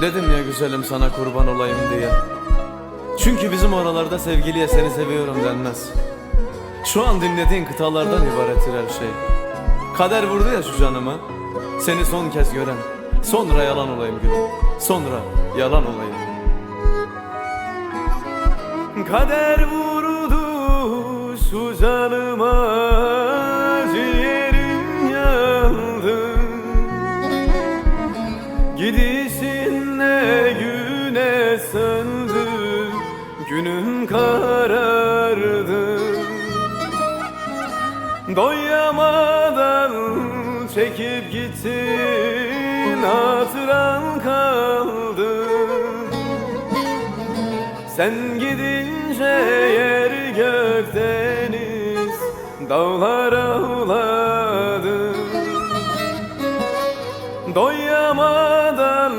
Dedim ya güzelim sana kurban olayım diye. Çünkü bizim oralarda sevgiliye seni seviyorum denmez. Şu an dinlediğin kıtalardan ibarettir her şey. Kader vurdu ya şu canıma. Seni son kez gören. Sonra yalan olayım gülüm. Sonra yalan olayım. Kader vurdu şu canıma Günün karardı. Doyamadan çekip gittin Hatıran kaldı. Sen gidince yer gök deniz Dağlar ağladı. Doyamadan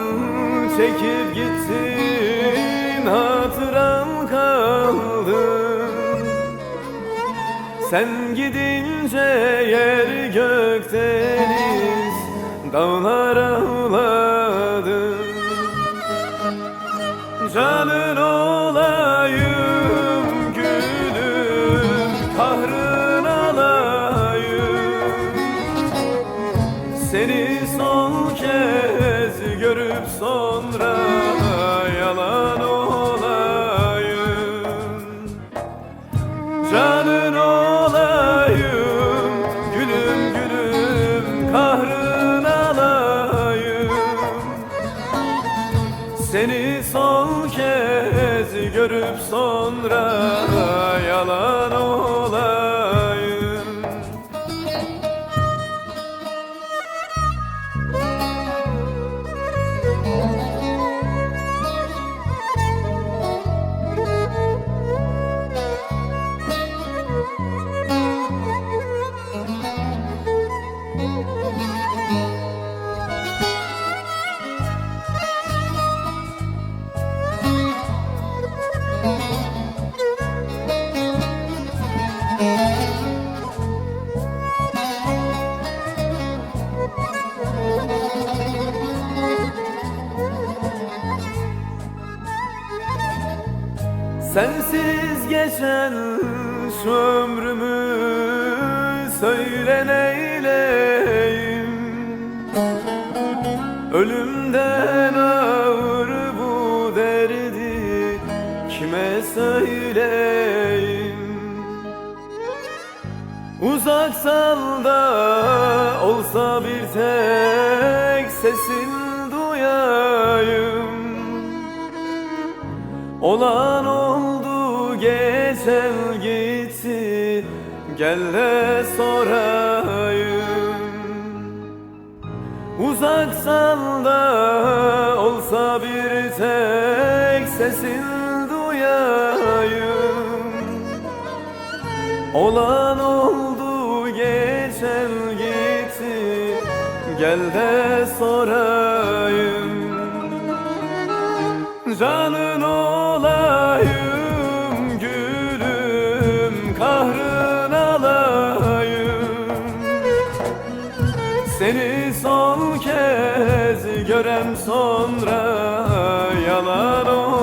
çekip gittin Hatıram kaldı. Sen gidince yer gök deniz Dağlar ağladı. Canın olayım gülüm Kahrın alayım. Seni görüp sonra yalan Sensiz geçen şu ömrümü söyle neyleyim Ölümden Uzaksan da olsa bir tek sesin duyayım. Olan oldu geçen gitti Gel de sorayım. Uzaksan da olsa bir tek sesin duyayım. Olan Gel de sorayım. Canın olayım gülüm kahrın alayım. Seni son kez görem sonra yalan olayım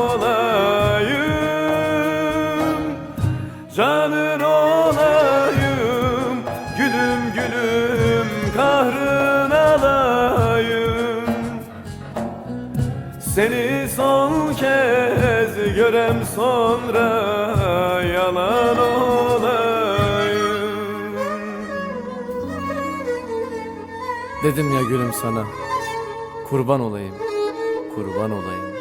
seni son kez görem sonra yalan olayım. Dedim ya gülüm sana kurban olayım kurban olayım